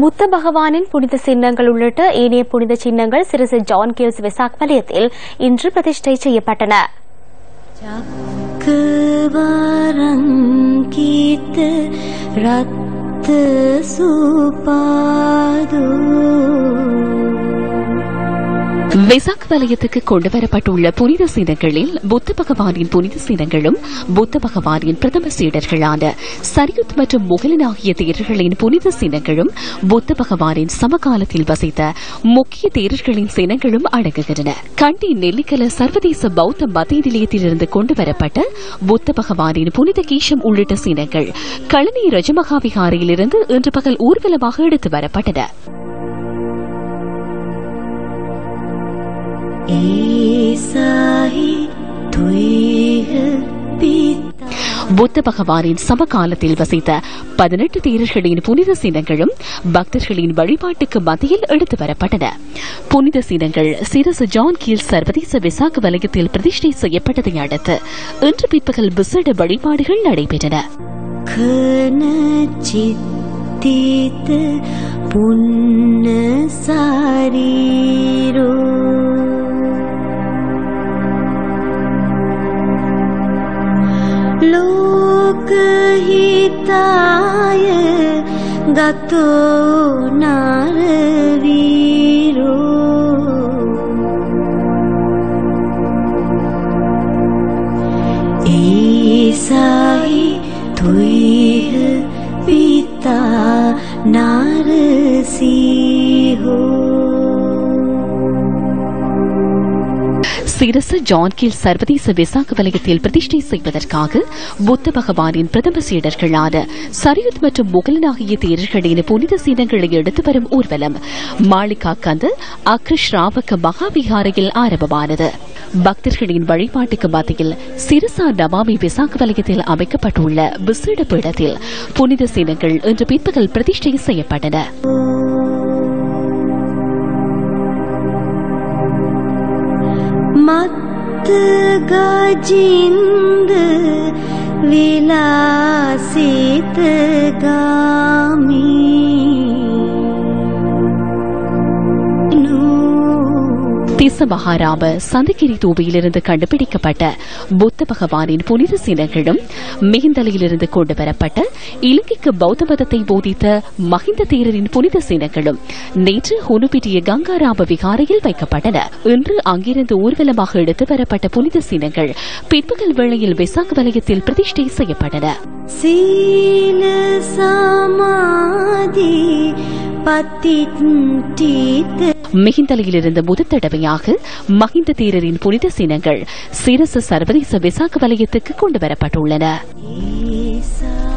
புத்த பகவானின் புனித சின்னங்கள் உள்ளிட்ட ஏனைய புனித சின்னங்கள் சிறுசு ஜான் கேல்ஸ் விசாக் வலயத்தில் இன்று பிரதிஷ்டை செய்யப்பட்டன. ரத்து சுபாதூ வெசாக் வலயத்துக்கு கொண்டு வரப்பட்டுள்ள புனித சினங்களில் புத்த பகவானின் புனித சினங்களும் புத்த பகவானின் பிரதம சீடர்களான சரியுத் மற்றும் முகலன் ஆகிய தேரர்களின் புனித சினங்களும் புத்த பகவானின் சமகாலத்தில் வசித்த முக்கிய தேரர்களின் சினங்களும் அடங்குகின்றன. கண்டி நெல்லிக்கல சர்வதேச பௌத்த மத்திய நிலையத்திலிருந்து கொண்டு வரப்பட்ட புத்த பகவானின் புனித கீஷம் உள்ளிட்ட சினங்கள் கழனி ரஜமகாவிகாரியிலிருந்து இன்று பகல் ஊர்வலமாக எடுத்து வரப்பட்டன புத்த பகவானின் சமகாலத்தில் வசித்த பதினெட்டு தேரர்களின் புனித சினங்களும் பக்தர்களின் வழிபாட்டுக்கு மத்தியில் எடுத்து வரப்பட்டன. புனித சினங்கள் சிரசு ஜான் கீழ் சர்வதேச விசாக வலயத்தில் பிரதிஷ்டை செய்யப்பட்டதை அடுத்து இன்று பிற்பகல் விசேட வழிபாடுகள் நடைபெற்றன. කන लोकहिताय गतो नारवीरो। ईसाई द्विह पिता नार सिहो சிரசு ஜான் கீழ் சர்வதேச விசாக வலயத்தில் பிரதிஷ்டை செய்வதற்காக புத்த பகவானின் பிரதம சீடர்களான சரியுத் மற்றும் முகலன் ஆகிய தேரர்களின் புனித சீனங்களை எடுத்து வரும் ஊர்வலம் மாளிகா கந்து அக்ரிஷ்ராவக மகாவிகாரையில் ஆரம்பமானது. பக்தர்களின் வழிபாட்டுக்கு மத்தியில் சிறுசா நமாமி விசாக வலயத்தில் அமைக்கப்பட்டுள்ள விசேட பீடத்தில் புனித சீனங்கள் இன்று பிற்பகல் பிரதிஷ்டை செய்யப்பட்டன. मत्त गजिन्द विलासित गा தேசமகாராம சந்தகிரி தூவியிலிருந்து கண்டுபிடிக்கப்பட்ட புத்த பகவானின் புனித சின்னங்களும் மிகுந்தலையிலிருந்து கொண்டுவரப்பட்ட இலங்கைக்கு பௌத்த மதத்தை போதித்த மகிந்த தேரரின் புனித சின்னங்களும் நேற்று ஹுனுபிட்டிய கங்காராம விகாரையில் வைக்கப்பட்டன. இன்று அங்கிருந்து ஊர்வலமாக எடுத்து வரப்பட்ட புனித சின்னங்கள் பிற்பகல் வேளையில் விசாக் வலயத்தில் பிரதிஷ்டை செய்யப்பட்டன. சீல மிகிந்தலையிலிருந்து முதல் தடவையாக மகிந்த தேரரின் புனித சினங்கள் சிரசு சர்வதேச விசாக வலயத்துக்கு கொண்டு வரப்பட்டுள்ளன. ඒසා